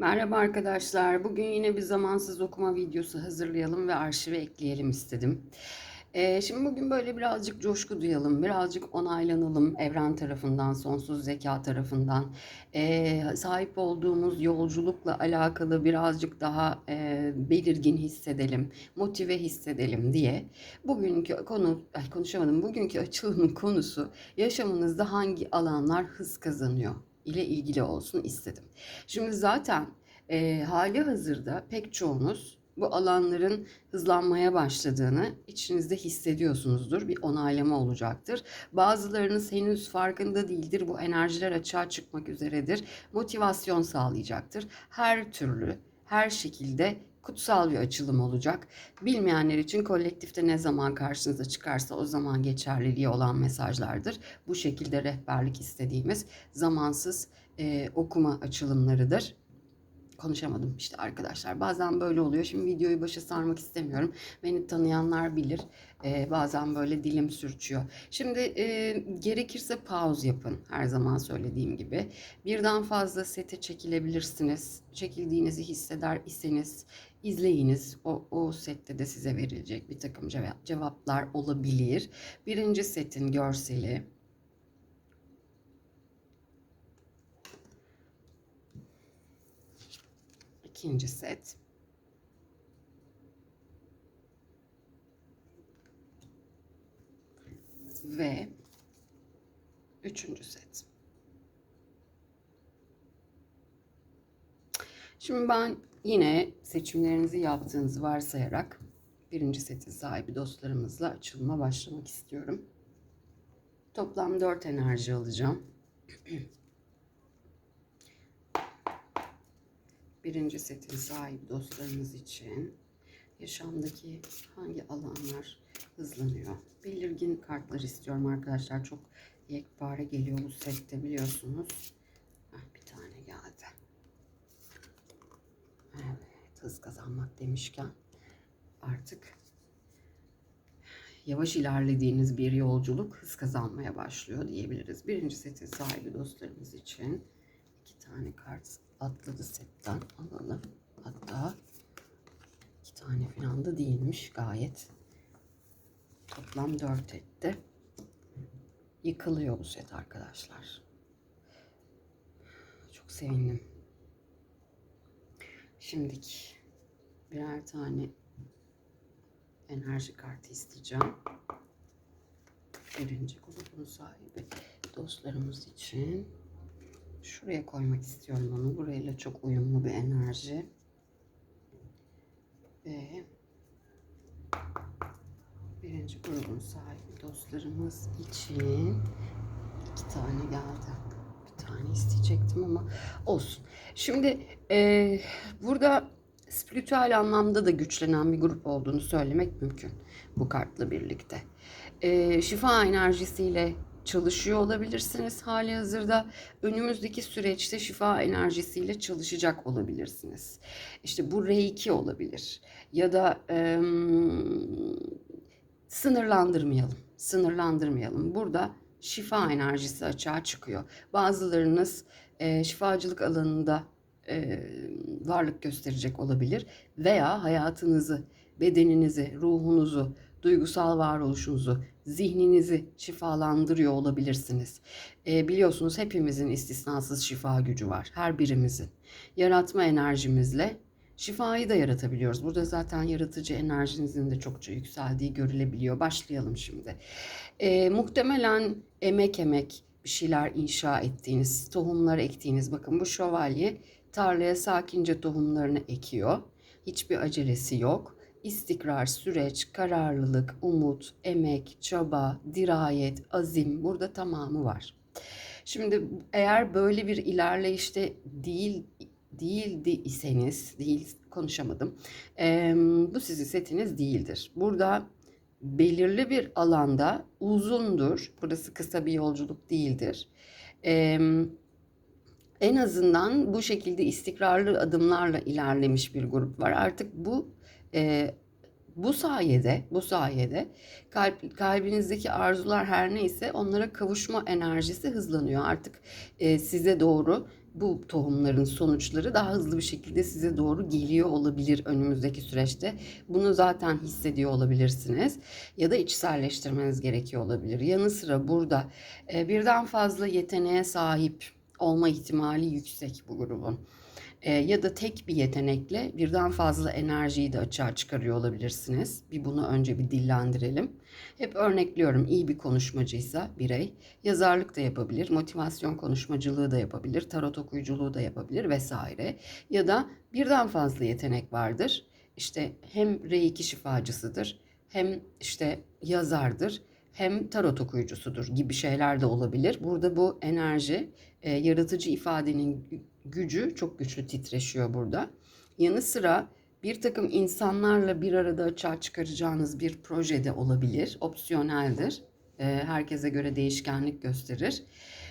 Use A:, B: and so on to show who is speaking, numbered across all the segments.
A: Merhaba arkadaşlar. Bugün yine bir zamansız okuma videosu hazırlayalım ve arşive ekleyelim istedim. Ee, şimdi bugün böyle birazcık coşku duyalım, birazcık onaylanalım evren tarafından, sonsuz zeka tarafından. Ee, sahip olduğumuz yolculukla alakalı birazcık daha e, belirgin hissedelim, motive hissedelim diye. Bugünkü konu, ay konuşamadım, bugünkü açılımın konusu yaşamınızda hangi alanlar hız kazanıyor ile ilgili olsun istedim. Şimdi zaten e, hali hazırda pek çoğunuz bu alanların hızlanmaya başladığını içinizde hissediyorsunuzdur. Bir onaylama olacaktır. Bazılarınız henüz farkında değildir. Bu enerjiler açığa çıkmak üzeredir. Motivasyon sağlayacaktır. Her türlü, her şekilde kutsal bir açılım olacak. Bilmeyenler için kolektifte ne zaman karşınıza çıkarsa o zaman geçerliliği olan mesajlardır. Bu şekilde rehberlik istediğimiz zamansız e, okuma açılımlarıdır konuşamadım işte arkadaşlar. Bazen böyle oluyor. Şimdi videoyu başa sarmak istemiyorum. Beni tanıyanlar bilir. Ee, bazen böyle dilim sürçüyor. Şimdi e, gerekirse pause yapın. Her zaman söylediğim gibi. Birden fazla sete çekilebilirsiniz. Çekildiğinizi hisseder iseniz izleyiniz. O, o sette de size verilecek bir takım cevap, cevaplar olabilir. Birinci setin görseli. İkinci set. Ve üçüncü set. Şimdi ben yine seçimlerinizi yaptığınızı varsayarak birinci setin sahibi dostlarımızla açılıma başlamak istiyorum. Toplam dört enerji alacağım. birinci setin sahibi dostlarımız için yaşamdaki hangi alanlar hızlanıyor? Belirgin kartlar istiyorum arkadaşlar. Çok yekpare geliyor bu sette biliyorsunuz. Heh, bir tane geldi. Evet, hız kazanmak demişken artık yavaş ilerlediğiniz bir yolculuk hız kazanmaya başlıyor diyebiliriz. Birinci setin sahibi dostlarımız için iki tane kart atladı setten alalım. Hatta iki tane falan da değilmiş gayet. Toplam dört etti. Yıkılıyor bu set arkadaşlar. Çok sevindim. Şimdiki birer tane enerji kartı isteyeceğim. Birinci grubun sahibi dostlarımız için. Şuraya koymak istiyorum onu. Burayla çok uyumlu bir enerji. Ve birinci grubun sahibi dostlarımız için iki tane geldi. Bir tane isteyecektim ama olsun. Şimdi e, burada spiritüel anlamda da güçlenen bir grup olduğunu söylemek mümkün bu kartla birlikte. E, şifa enerjisiyle çalışıyor olabilirsiniz hali hazırda. Önümüzdeki süreçte şifa enerjisiyle çalışacak olabilirsiniz. İşte bu reiki olabilir ya da e, sınırlandırmayalım. Sınırlandırmayalım. Burada şifa enerjisi açığa çıkıyor. Bazılarınız e, şifacılık alanında e, varlık gösterecek olabilir veya hayatınızı, bedeninizi, ruhunuzu, duygusal varoluşunuzu, zihninizi şifalandırıyor olabilirsiniz. E, biliyorsunuz hepimizin istisnasız şifa gücü var. Her birimizin. Yaratma enerjimizle şifayı da yaratabiliyoruz. Burada zaten yaratıcı enerjinizin de çokça yükseldiği görülebiliyor. Başlayalım şimdi. E, muhtemelen emek emek bir şeyler inşa ettiğiniz, tohumlar ektiğiniz. Bakın bu şövalye tarlaya sakince tohumlarını ekiyor. Hiçbir acelesi yok istikrar, süreç, kararlılık, umut, emek, çaba, dirayet, azim burada tamamı var. Şimdi eğer böyle bir ilerleyişte değil değildi iseniz, değil konuşamadım. E, bu sizin setiniz değildir. Burada belirli bir alanda uzundur. Burası kısa bir yolculuk değildir. E, en azından bu şekilde istikrarlı adımlarla ilerlemiş bir grup var. Artık bu e, bu sayede, bu sayede kalp, kalbinizdeki arzular her neyse onlara kavuşma enerjisi hızlanıyor. Artık e, size doğru bu tohumların sonuçları daha hızlı bir şekilde size doğru geliyor olabilir önümüzdeki süreçte. Bunu zaten hissediyor olabilirsiniz ya da içselleştirmeniz gerekiyor olabilir. Yanı sıra burada birden fazla yeteneğe sahip olma ihtimali yüksek bu grubun. E, ya da tek bir yetenekle birden fazla enerjiyi de açığa çıkarıyor olabilirsiniz. Bir bunu önce bir dillendirelim. Hep örnekliyorum iyi bir konuşmacıysa birey yazarlık da yapabilir, motivasyon konuşmacılığı da yapabilir, tarot okuyuculuğu da yapabilir vesaire. Ya da birden fazla yetenek vardır. İşte hem reiki şifacısıdır, hem işte yazardır, hem tarot okuyucusudur gibi şeyler de olabilir. Burada bu enerji, e, yaratıcı ifadenin gücü çok güçlü titreşiyor burada. Yanı sıra bir takım insanlarla bir arada açığa çıkaracağınız bir projede olabilir. Opsiyoneldir. E, herkese göre değişkenlik gösterir.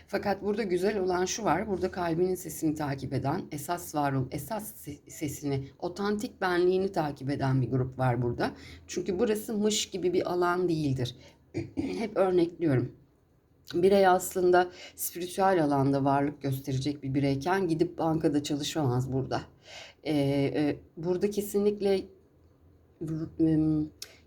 A: Fakat burada güzel olan şu var. Burada kalbinin sesini takip eden, esas var esas sesini, otantik benliğini takip eden bir grup var burada. Çünkü burası mış gibi bir alan değildir. Hep örnekliyorum birey aslında spiritüel alanda varlık gösterecek bir bireyken gidip bankada çalışamaz burada. Ee, e, burada kesinlikle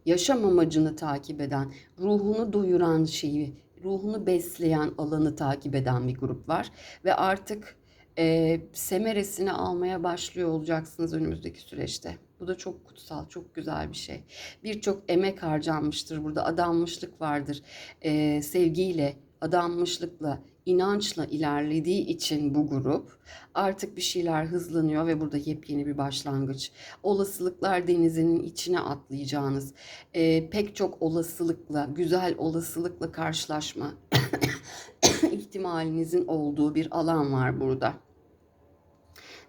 A: yaşam amacını takip eden, ruhunu doyuran şeyi, ruhunu besleyen alanı takip eden bir grup var. Ve artık e, semeresini almaya başlıyor olacaksınız önümüzdeki süreçte. Bu da çok kutsal, çok güzel bir şey. Birçok emek harcanmıştır burada, adanmışlık vardır. E, sevgiyle, adanmışlıkla, inançla ilerlediği için bu grup artık bir şeyler hızlanıyor ve burada yepyeni bir başlangıç. Olasılıklar denizinin içine atlayacağınız e, pek çok olasılıkla, güzel olasılıkla karşılaşma ihtimalinizin olduğu bir alan var burada.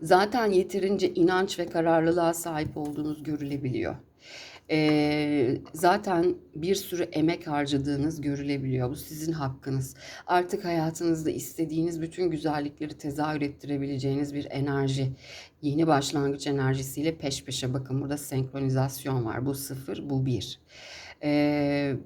A: Zaten yeterince inanç ve kararlılığa sahip olduğunuz görülebiliyor e, zaten bir sürü emek harcadığınız görülebiliyor. Bu sizin hakkınız. Artık hayatınızda istediğiniz bütün güzellikleri tezahür ettirebileceğiniz bir enerji. Yeni başlangıç enerjisiyle peş peşe bakın burada senkronizasyon var. Bu sıfır, bu bir. Eee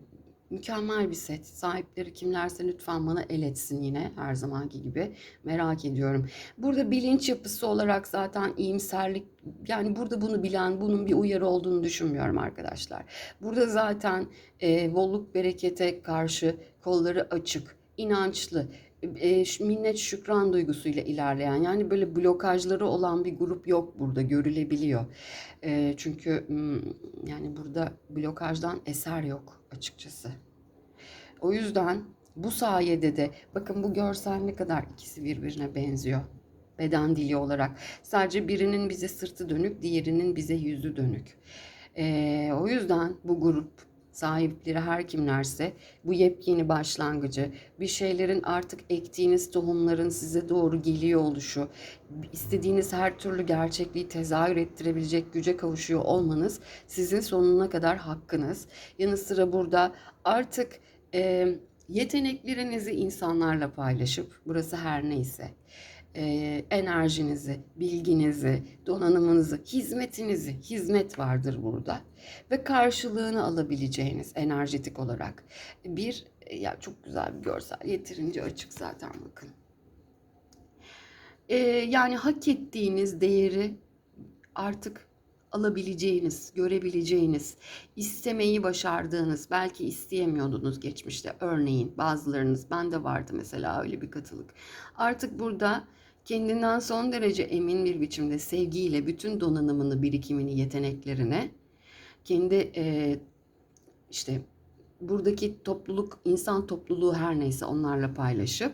A: Mükemmel bir set. Sahipleri kimlerse lütfen bana el etsin yine her zamanki gibi. Merak ediyorum. Burada bilinç yapısı olarak zaten iyimserlik yani burada bunu bilen bunun bir uyarı olduğunu düşünmüyorum arkadaşlar. Burada zaten e, bolluk berekete karşı kolları açık, inançlı, e, minnet şükran duygusuyla ilerleyen yani böyle blokajları olan bir grup yok burada görülebiliyor. E, çünkü yani burada blokajdan eser yok açıkçası. O yüzden bu sayede de bakın bu görsel ne kadar ikisi birbirine benziyor. Beden dili olarak. Sadece birinin bize sırtı dönük, diğerinin bize yüzü dönük. Ee, o yüzden bu grup sahipleri her kimlerse bu yepyeni başlangıcı, bir şeylerin artık ektiğiniz tohumların size doğru geliyor oluşu, istediğiniz her türlü gerçekliği tezahür ettirebilecek güce kavuşuyor olmanız sizin sonuna kadar hakkınız. Yanı sıra burada artık e, yeteneklerinizi insanlarla paylaşıp burası her neyse e, enerjinizi, bilginizi, donanımınızı, hizmetinizi, hizmet vardır burada ve karşılığını alabileceğiniz enerjetik olarak bir ya çok güzel bir görsel yeterince açık zaten bakın. E, yani hak ettiğiniz değeri artık alabileceğiniz, görebileceğiniz, istemeyi başardığınız, belki isteyemiyordunuz geçmişte. Örneğin bazılarınız, bende vardı mesela öyle bir katılık. Artık burada kendinden son derece emin bir biçimde sevgiyle bütün donanımını, birikimini, yeteneklerine kendi e, işte buradaki topluluk, insan topluluğu her neyse onlarla paylaşıp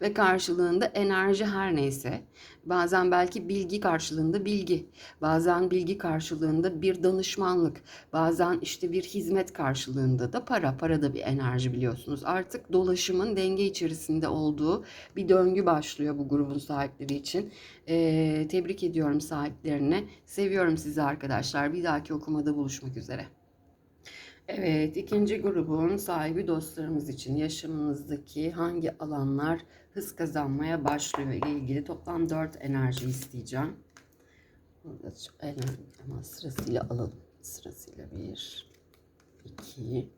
A: ve karşılığında enerji her neyse. Bazen belki bilgi karşılığında bilgi, bazen bilgi karşılığında bir danışmanlık, bazen işte bir hizmet karşılığında da para. Para da bir enerji biliyorsunuz. Artık dolaşımın denge içerisinde olduğu bir döngü başlıyor bu grubun sahipleri için. Ee, tebrik ediyorum sahiplerine. Seviyorum sizi arkadaşlar. Bir dahaki okumada buluşmak üzere. Evet, ikinci grubun sahibi dostlarımız için yaşamınızdaki hangi alanlar hız kazanmaya başlıyor ile ilgili toplam 4 enerji isteyeceğim. Burada ama sırasıyla alalım. Sırasıyla 1, 2,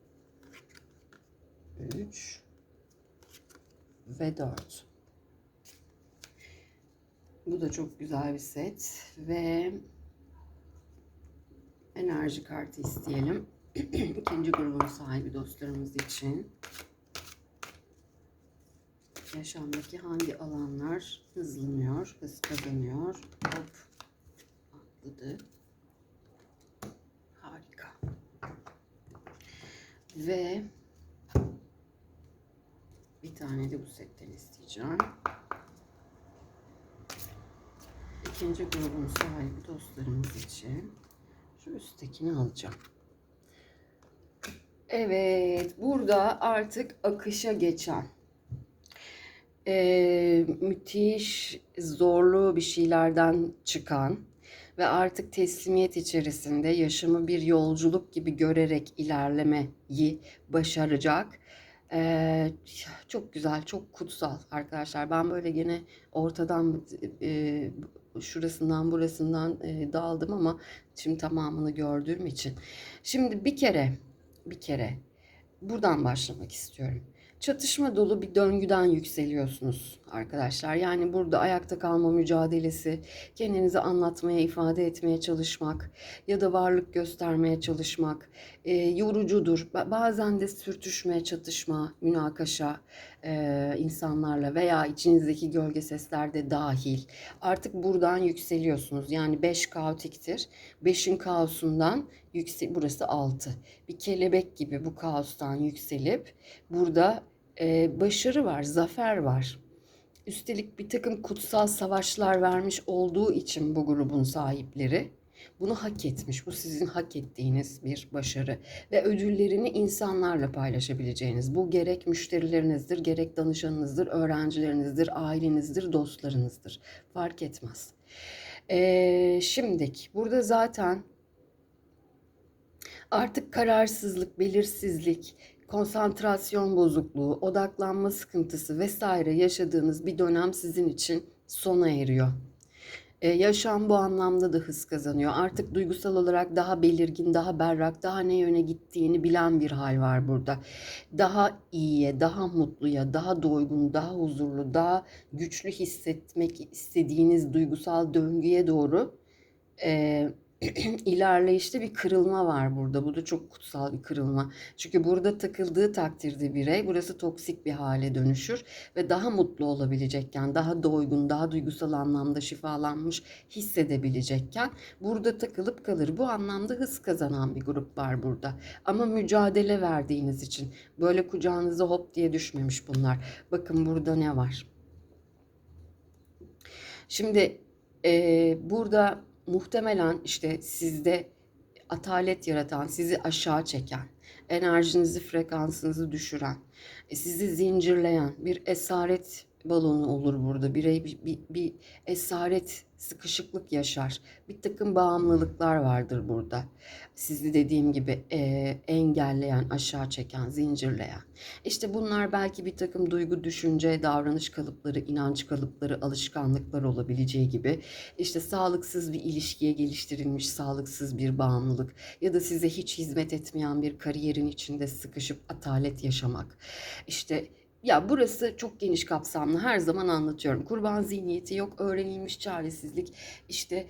A: 3 ve 4. Bu da çok güzel bir set ve enerji kartı isteyelim. İkinci grubun sahibi dostlarımız için. Yaşamdaki hangi alanlar hızlanıyor, hız kazanıyor? Hop, atladı. Harika. Ve bir tane de bu setten isteyeceğim. İkinci grubun sahibi dostlarımız için şu üsttekini alacağım. Evet, burada artık akışa geçen eee, müthiş zorlu bir şeylerden çıkan ve artık teslimiyet içerisinde yaşamı bir yolculuk gibi görerek ilerlemeyi başaracak. Eee, çok güzel, çok kutsal arkadaşlar. Ben böyle gene ortadan eee, şurasından burasından eee, daldım ama şimdi tamamını gördüğüm için. Şimdi bir kere, bir kere buradan başlamak istiyorum. Çatışma dolu bir döngüden yükseliyorsunuz arkadaşlar. Yani burada ayakta kalma mücadelesi, kendinizi anlatmaya, ifade etmeye çalışmak ya da varlık göstermeye çalışmak e, yorucudur. Ba- Bazen de sürtüşme, çatışma, münakaşa e, insanlarla veya içinizdeki gölge sesler de dahil. Artık buradan yükseliyorsunuz. Yani 5 kaotiktir. 5'in kaosundan yüksel burası 6. Bir kelebek gibi bu kaostan yükselip burada e, başarı var, zafer var. Üstelik bir takım kutsal savaşlar vermiş olduğu için bu grubun sahipleri bunu hak etmiş. Bu sizin hak ettiğiniz bir başarı ve ödüllerini insanlarla paylaşabileceğiniz. Bu gerek müşterilerinizdir, gerek danışanınızdır, öğrencilerinizdir, ailenizdir, dostlarınızdır. Fark etmez. Ee, şimdiki burada zaten artık kararsızlık, belirsizlik, konsantrasyon bozukluğu, odaklanma sıkıntısı vesaire yaşadığınız bir dönem sizin için sona eriyor. Ee, yaşam bu anlamda da hız kazanıyor. Artık duygusal olarak daha belirgin, daha berrak, daha ne yöne gittiğini bilen bir hal var burada. Daha iyiye, daha mutluya, daha doygun, daha huzurlu, daha güçlü hissetmek istediğiniz duygusal döngüye doğru e, ilerleyişte bir kırılma var burada. Bu da çok kutsal bir kırılma. Çünkü burada takıldığı takdirde birey burası toksik bir hale dönüşür ve daha mutlu olabilecekken, daha doygun, daha duygusal anlamda şifalanmış hissedebilecekken burada takılıp kalır. Bu anlamda hız kazanan bir grup var burada. Ama mücadele verdiğiniz için böyle kucağınıza hop diye düşmemiş bunlar. Bakın burada ne var? Şimdi e, burada muhtemelen işte sizde atalet yaratan, sizi aşağı çeken, enerjinizi, frekansınızı düşüren, e, sizi zincirleyen bir esaret balonu olur burada. Birey bir, bir, bir esaret, sıkışıklık yaşar. Bir takım bağımlılıklar vardır burada. Sizi dediğim gibi e, engelleyen, aşağı çeken, zincirleyen. İşte bunlar belki bir takım duygu, düşünce, davranış kalıpları, inanç kalıpları, alışkanlıklar olabileceği gibi. İşte sağlıksız bir ilişkiye geliştirilmiş sağlıksız bir bağımlılık ya da size hiç hizmet etmeyen bir kariyerin içinde sıkışıp atalet yaşamak. İşte ya burası çok geniş kapsamlı. Her zaman anlatıyorum. Kurban zihniyeti yok, öğrenilmiş çaresizlik. İşte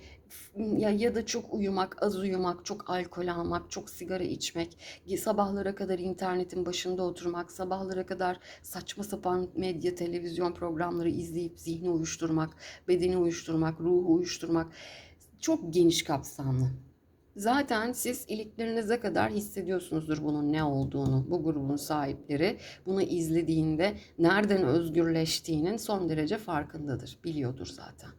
A: ya ya da çok uyumak, az uyumak, çok alkol almak, çok sigara içmek, sabahlara kadar internetin başında oturmak, sabahlara kadar saçma sapan medya, televizyon programları izleyip zihni uyuşturmak, bedeni uyuşturmak, ruhu uyuşturmak çok geniş kapsamlı. Zaten siz iliklerinize kadar hissediyorsunuzdur bunun ne olduğunu. Bu grubun sahipleri bunu izlediğinde nereden özgürleştiğinin son derece farkındadır. Biliyordur zaten.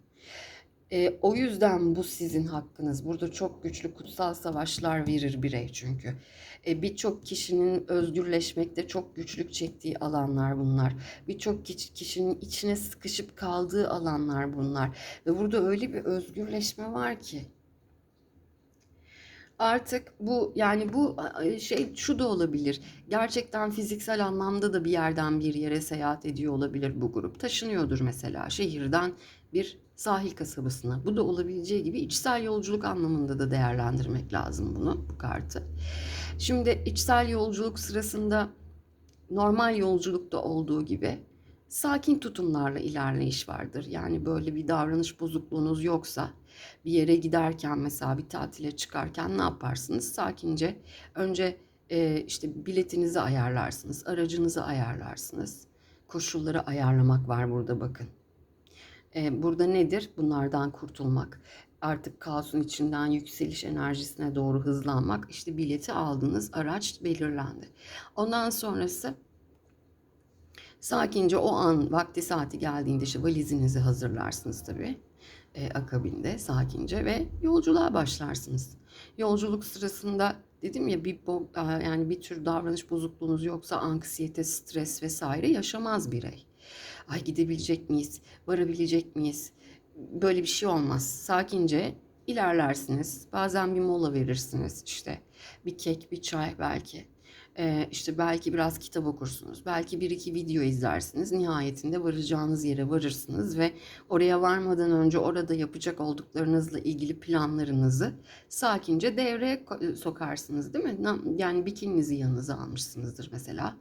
A: E, o yüzden bu sizin hakkınız. Burada çok güçlü kutsal savaşlar verir birey çünkü. E, Birçok kişinin özgürleşmekte çok güçlük çektiği alanlar bunlar. Birçok kişinin içine sıkışıp kaldığı alanlar bunlar. Ve burada öyle bir özgürleşme var ki Artık bu yani bu şey şu da olabilir. Gerçekten fiziksel anlamda da bir yerden bir yere seyahat ediyor olabilir bu grup. Taşınıyordur mesela şehirden bir sahil kasabasına. Bu da olabileceği gibi içsel yolculuk anlamında da değerlendirmek lazım bunu bu kartı. Şimdi içsel yolculuk sırasında normal yolculukta olduğu gibi sakin tutumlarla ilerleyiş vardır. Yani böyle bir davranış bozukluğunuz yoksa bir yere giderken mesela bir tatile çıkarken ne yaparsınız? Sakince önce e, işte biletinizi ayarlarsınız, aracınızı ayarlarsınız. Koşulları ayarlamak var burada bakın. E, burada nedir? Bunlardan kurtulmak. Artık kaosun içinden yükseliş enerjisine doğru hızlanmak. İşte bileti aldınız, araç belirlendi. Ondan sonrası sakince o an vakti saati geldiğinde işte valizinizi hazırlarsınız tabii. E, akabinde sakince ve yolculuğa başlarsınız. Yolculuk sırasında dedim ya bir bo- yani bir tür davranış bozukluğunuz yoksa anksiyete, stres vesaire yaşamaz birey. Ay gidebilecek miyiz? Varabilecek miyiz? Böyle bir şey olmaz. Sakince ilerlersiniz. Bazen bir mola verirsiniz işte. Bir kek, bir çay belki. Ee, işte belki biraz kitap okursunuz. Belki bir iki video izlersiniz. Nihayetinde varacağınız yere varırsınız ve oraya varmadan önce orada yapacak olduklarınızla ilgili planlarınızı sakince devreye ko- sokarsınız değil mi? Yani bikininizi yanınıza almışsınızdır mesela.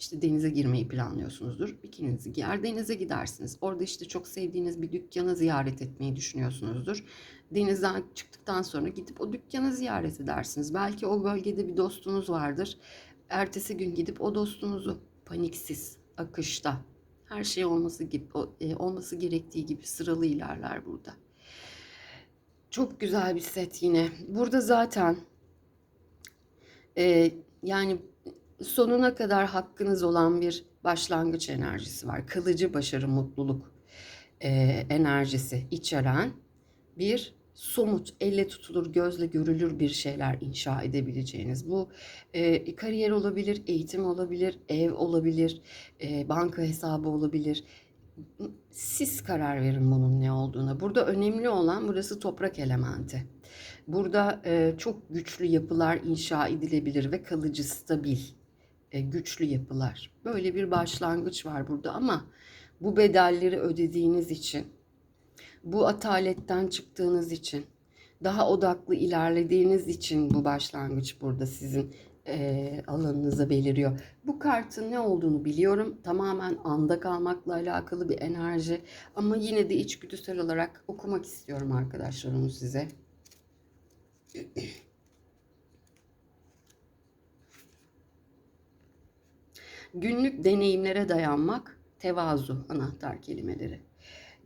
A: İşte denize girmeyi planlıyorsunuzdur. Bikininizi giyer denize gidersiniz. Orada işte çok sevdiğiniz bir dükkanı ziyaret etmeyi düşünüyorsunuzdur. Denizden çıktıktan sonra gidip o dükkanı ziyaret edersiniz. Belki o bölgede bir dostunuz vardır. Ertesi gün gidip o dostunuzu paniksiz, akışta, her şey olması gibi e, olması gerektiği gibi sıralı ilerler burada. Çok güzel bir set yine. Burada zaten e, yani sonuna kadar hakkınız olan bir başlangıç enerjisi var. Kalıcı başarı, mutluluk e, enerjisi içeren bir somut, elle tutulur, gözle görülür bir şeyler inşa edebileceğiniz. Bu e, kariyer olabilir, eğitim olabilir, ev olabilir, e, banka hesabı olabilir. Siz karar verin bunun ne olduğuna. Burada önemli olan burası toprak elementi. Burada e, çok güçlü yapılar inşa edilebilir ve kalıcı, stabil, e, güçlü yapılar. Böyle bir başlangıç var burada ama bu bedelleri ödediğiniz için, bu ataletten çıktığınız için, daha odaklı ilerlediğiniz için bu başlangıç burada sizin e, alanınıza beliriyor. Bu kartın ne olduğunu biliyorum. Tamamen anda kalmakla alakalı bir enerji. Ama yine de içgüdüsel olarak okumak istiyorum arkadaşlar size. Günlük deneyimlere dayanmak, tevazu anahtar kelimeleri.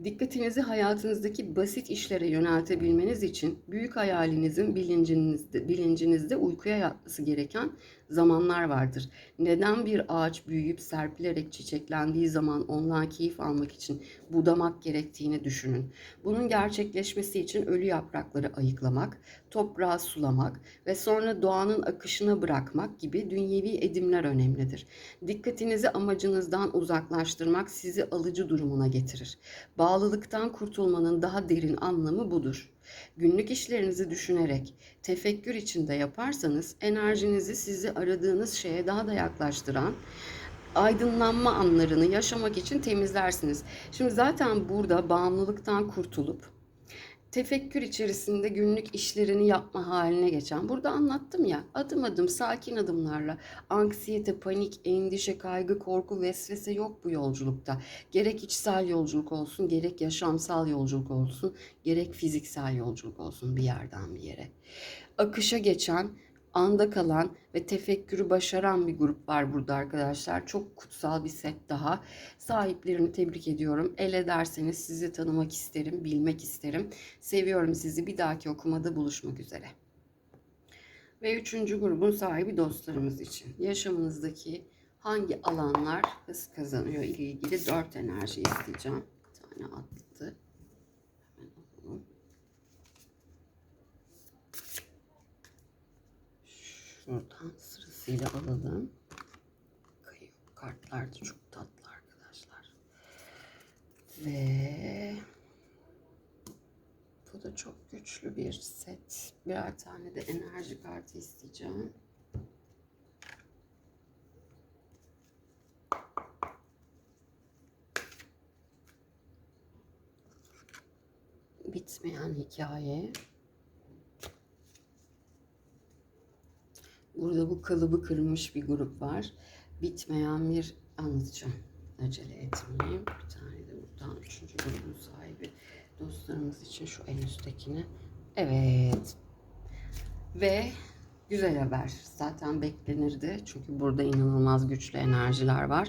A: Dikkatinizi hayatınızdaki basit işlere yöneltebilmeniz için büyük hayalinizin bilincinizde, bilincinizde uykuya yatması gereken zamanlar vardır. Neden bir ağaç büyüyüp serpilerek çiçeklendiği zaman ondan keyif almak için budamak gerektiğini düşünün. Bunun gerçekleşmesi için ölü yaprakları ayıklamak, toprağı sulamak ve sonra doğanın akışına bırakmak gibi dünyevi edimler önemlidir. Dikkatinizi amacınızdan uzaklaştırmak sizi alıcı durumuna getirir. Bağlılıktan kurtulmanın daha derin anlamı budur. Günlük işlerinizi düşünerek, tefekkür içinde yaparsanız enerjinizi sizi aradığınız şeye daha da yaklaştıran aydınlanma anlarını yaşamak için temizlersiniz. Şimdi zaten burada bağımlılıktan kurtulup tefekkür içerisinde günlük işlerini yapma haline geçen. Burada anlattım ya adım adım sakin adımlarla anksiyete, panik, endişe, kaygı, korku, vesvese yok bu yolculukta. Gerek içsel yolculuk olsun, gerek yaşamsal yolculuk olsun, gerek fiziksel yolculuk olsun bir yerden bir yere. Akışa geçen, anda kalan ve tefekkürü başaran bir grup var burada arkadaşlar. Çok kutsal bir set daha. Sahiplerini tebrik ediyorum. El ederseniz sizi tanımak isterim, bilmek isterim. Seviyorum sizi. Bir dahaki okumada buluşmak üzere. Ve üçüncü grubun sahibi dostlarımız için. Yaşamınızdaki hangi alanlar hız kazanıyor ile ilgili dört enerji isteyeceğim. Bir tane attı. Hemen alalım. Şuradan sırasıyla alalım. Kayıyor. Kartlar da çok tatlı arkadaşlar. Ve bu da çok güçlü bir set. Birer tane de enerji kartı isteyeceğim. Bitmeyen hikaye. Burada bu kalıbı kırmış bir grup var. Bitmeyen bir anlatacağım. Acele etmeyeyim. Bir tane de buradan üçüncü grubun sahibi dostlarımız için şu en üsttekini. Evet. Ve güzel haber. Zaten beklenirdi. Çünkü burada inanılmaz güçlü enerjiler var.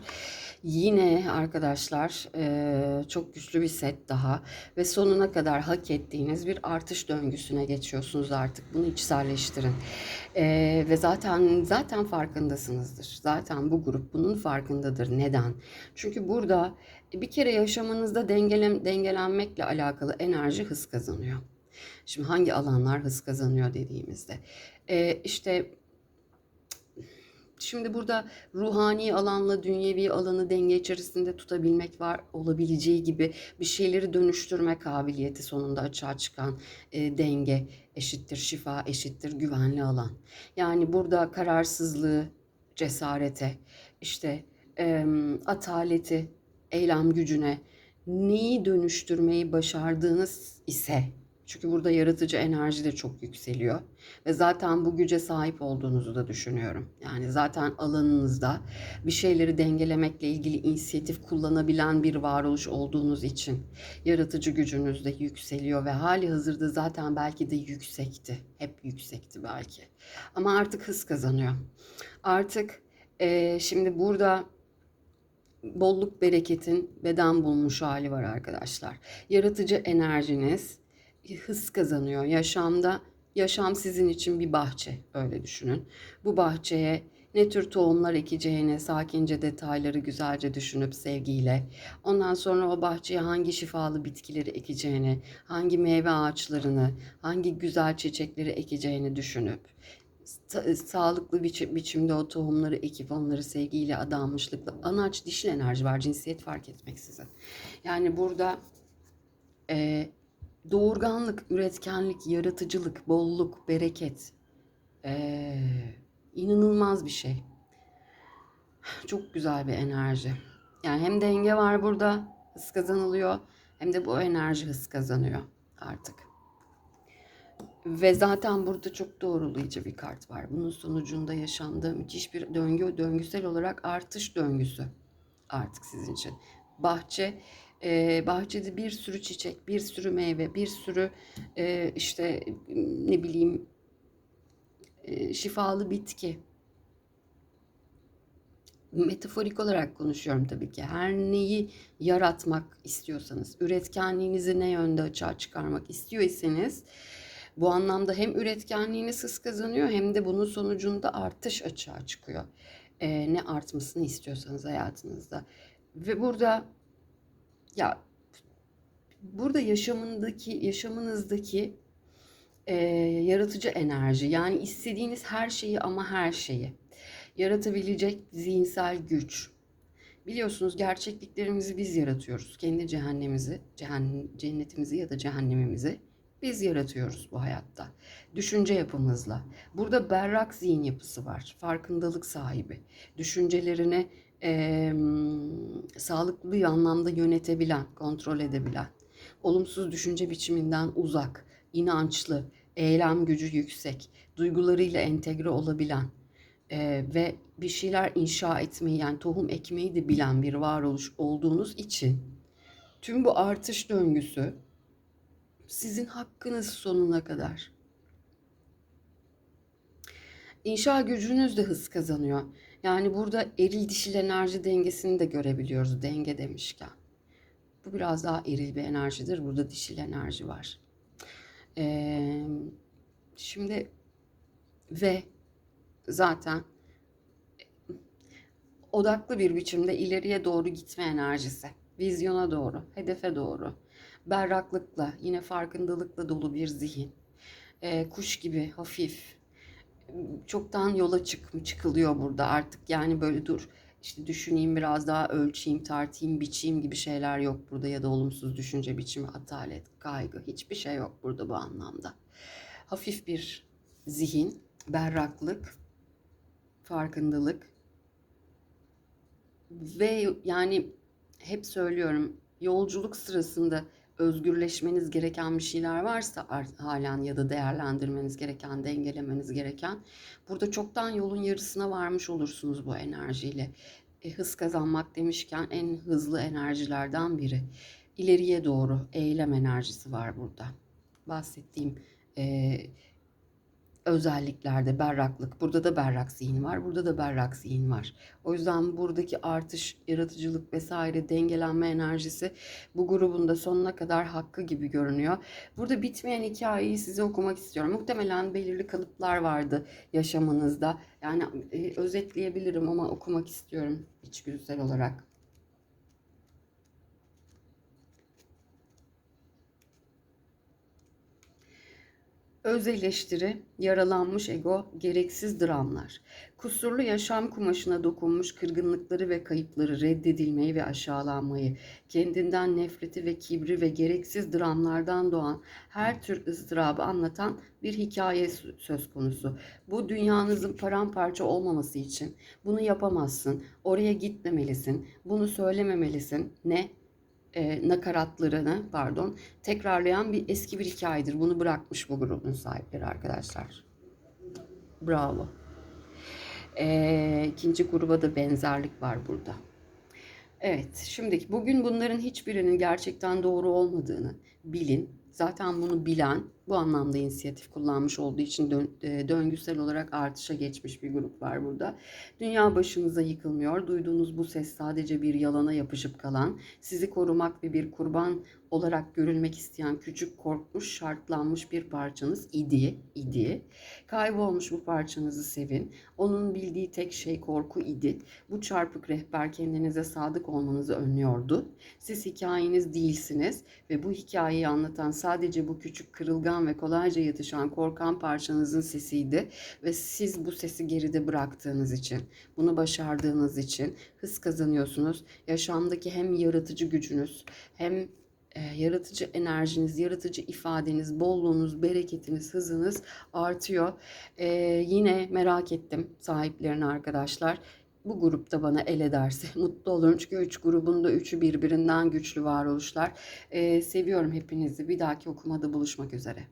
A: Yine arkadaşlar eee, çok güçlü bir set daha ve sonuna kadar hak ettiğiniz bir artış döngüsüne geçiyorsunuz artık. Bunu içselleştirin. Eee, ve zaten zaten farkındasınızdır. Zaten bu grup bunun farkındadır. Neden? Çünkü burada bir kere yaşamınızda dengelen, dengelenmekle alakalı enerji hız kazanıyor. Şimdi hangi alanlar hız kazanıyor dediğimizde. Ee, işte şimdi burada ruhani alanla dünyevi alanı denge içerisinde tutabilmek var olabileceği gibi bir şeyleri dönüştürme kabiliyeti sonunda açığa çıkan e, denge eşittir şifa eşittir güvenli alan. Yani burada kararsızlığı cesarete işte em, ataleti eylem gücüne neyi dönüştürmeyi başardığınız ise çünkü burada yaratıcı enerji de çok yükseliyor ve zaten bu güce sahip olduğunuzu da düşünüyorum. Yani zaten alanınızda bir şeyleri dengelemekle ilgili inisiyatif kullanabilen bir varoluş olduğunuz için yaratıcı gücünüz de yükseliyor ve hali hazırda zaten belki de yüksekti. Hep yüksekti belki. Ama artık hız kazanıyor. Artık eee, şimdi burada bolluk bereketin beden bulmuş hali var arkadaşlar. Yaratıcı enerjiniz hız kazanıyor. Yaşamda yaşam sizin için bir bahçe öyle düşünün. Bu bahçeye ne tür tohumlar ekeceğini, sakince detayları güzelce düşünüp sevgiyle, ondan sonra o bahçeye hangi şifalı bitkileri ekeceğini, hangi meyve ağaçlarını, hangi güzel çiçekleri ekeceğini düşünüp sa- sağlıklı bir biçimde o tohumları ekip onları sevgiyle adanmışlıkla anaç dişil enerji var cinsiyet fark etmeksizin. Yani burada e, doğurganlık, üretkenlik, yaratıcılık, bolluk, bereket e, inanılmaz bir şey. Çok güzel bir enerji. Yani hem denge var burada hız kazanılıyor hem de bu enerji hız kazanıyor artık. Ve zaten burada çok doğrulayıcı bir kart var. Bunun sonucunda yaşamda müthiş bir döngü, döngüsel olarak artış döngüsü artık sizin için. Bahçe, e, bahçede bir sürü çiçek, bir sürü meyve, bir sürü e, işte ne bileyim e, şifalı bitki. Metaforik olarak konuşuyorum tabii ki. Her neyi yaratmak istiyorsanız, üretkenliğinizi ne yönde açığa çıkarmak istiyorsanız bu anlamda hem üretkenliğiniz hız kazanıyor hem de bunun sonucunda artış açığa çıkıyor. Ee, ne artmasını istiyorsanız hayatınızda. Ve burada ya burada yaşamındaki yaşamınızdaki e, yaratıcı enerji yani istediğiniz her şeyi ama her şeyi yaratabilecek zihinsel güç. Biliyorsunuz gerçekliklerimizi biz yaratıyoruz. Kendi cehennemimizi, cehennem, cennetimizi ya da cehennemimizi biz yaratıyoruz bu hayatta. Düşünce yapımızla. Burada berrak zihin yapısı var. Farkındalık sahibi. Düşüncelerini e, sağlıklı bir anlamda yönetebilen, kontrol edebilen. Olumsuz düşünce biçiminden uzak, inançlı, eylem gücü yüksek, duygularıyla entegre olabilen e, ve bir şeyler inşa etmeyi yani tohum ekmeyi de bilen bir varoluş olduğunuz için tüm bu artış döngüsü sizin hakkınız sonuna kadar. İnşa gücünüz de hız kazanıyor. Yani burada eril dişil enerji dengesini de görebiliyoruz denge demişken. Bu biraz daha eril bir enerjidir. Burada dişil enerji var. Ee, şimdi ve zaten odaklı bir biçimde ileriye doğru gitme enerjisi. Vizyona doğru, hedefe doğru. Berraklıkla, yine farkındalıkla dolu bir zihin. Ee, kuş gibi hafif. Çoktan yola çık çıkılıyor burada artık. Yani böyle dur işte düşüneyim biraz daha ölçeyim, tartayım, biçeyim gibi şeyler yok burada ya da olumsuz düşünce biçimi, atalet, kaygı hiçbir şey yok burada bu anlamda. Hafif bir zihin, berraklık, farkındalık ve yani hep söylüyorum yolculuk sırasında özgürleşmeniz gereken bir şeyler varsa halen ya da değerlendirmeniz gereken, dengelemeniz gereken burada çoktan yolun yarısına varmış olursunuz bu enerjiyle. e, hız kazanmak demişken en hızlı enerjilerden biri. İleriye doğru eylem enerjisi var burada. Bahsettiğim e, özelliklerde berraklık. Burada da berrak zihin var. Burada da berrak zihin var. O yüzden buradaki artış, yaratıcılık vesaire dengelenme enerjisi bu grubun da sonuna kadar hakkı gibi görünüyor. Burada bitmeyen hikayeyi size okumak istiyorum. Muhtemelen belirli kalıplar vardı yaşamınızda. Yani e, özetleyebilirim ama okumak istiyorum içgüdüsel olarak. Öz eleştiri, yaralanmış ego, gereksiz dramlar. Kusurlu yaşam kumaşına dokunmuş kırgınlıkları ve kayıpları, reddedilmeyi ve aşağılanmayı, kendinden nefreti ve kibri ve gereksiz dramlardan doğan her tür ızdırabı anlatan bir hikaye söz konusu. Bu dünyanızın paramparça olmaması için bunu yapamazsın, oraya gitmemelisin, bunu söylememelisin. Ne? E, nakaratlarını pardon tekrarlayan bir eski bir hikayedir. Bunu bırakmış bu grubun sahipleri arkadaşlar. Bravo. E, ikinci gruba da benzerlik var burada. Evet, şimdiki bugün bunların hiçbirinin gerçekten doğru olmadığını bilin. Zaten bunu bilen bu anlamda inisiyatif kullanmış olduğu için dön, e, döngüsel olarak artışa geçmiş bir grup var burada. Dünya başınıza yıkılmıyor. Duyduğunuz bu ses sadece bir yalana yapışıp kalan, sizi korumak ve bir kurban olarak görülmek isteyen küçük korkmuş, şartlanmış bir parçanız idi, idi. Kaybolmuş bu parçanızı sevin. Onun bildiği tek şey korku idi. Bu çarpık rehber kendinize sadık olmanızı önlüyordu. Siz hikayeniz değilsiniz ve bu hikayeyi anlatan sadece bu küçük kırılgan ve kolayca yatışan korkan parçanızın sesiydi ve siz bu sesi geride bıraktığınız için, bunu başardığınız için hız kazanıyorsunuz. Yaşamdaki hem yaratıcı gücünüz hem e, yaratıcı enerjiniz, yaratıcı ifadeniz, bolluğunuz, bereketiniz, hızınız artıyor. E, yine merak ettim sahiplerini arkadaşlar. Bu grupta bana el ederse mutlu olurum. Çünkü üç grubun da üçü birbirinden güçlü varoluşlar. E, seviyorum hepinizi. Bir dahaki okumada buluşmak üzere.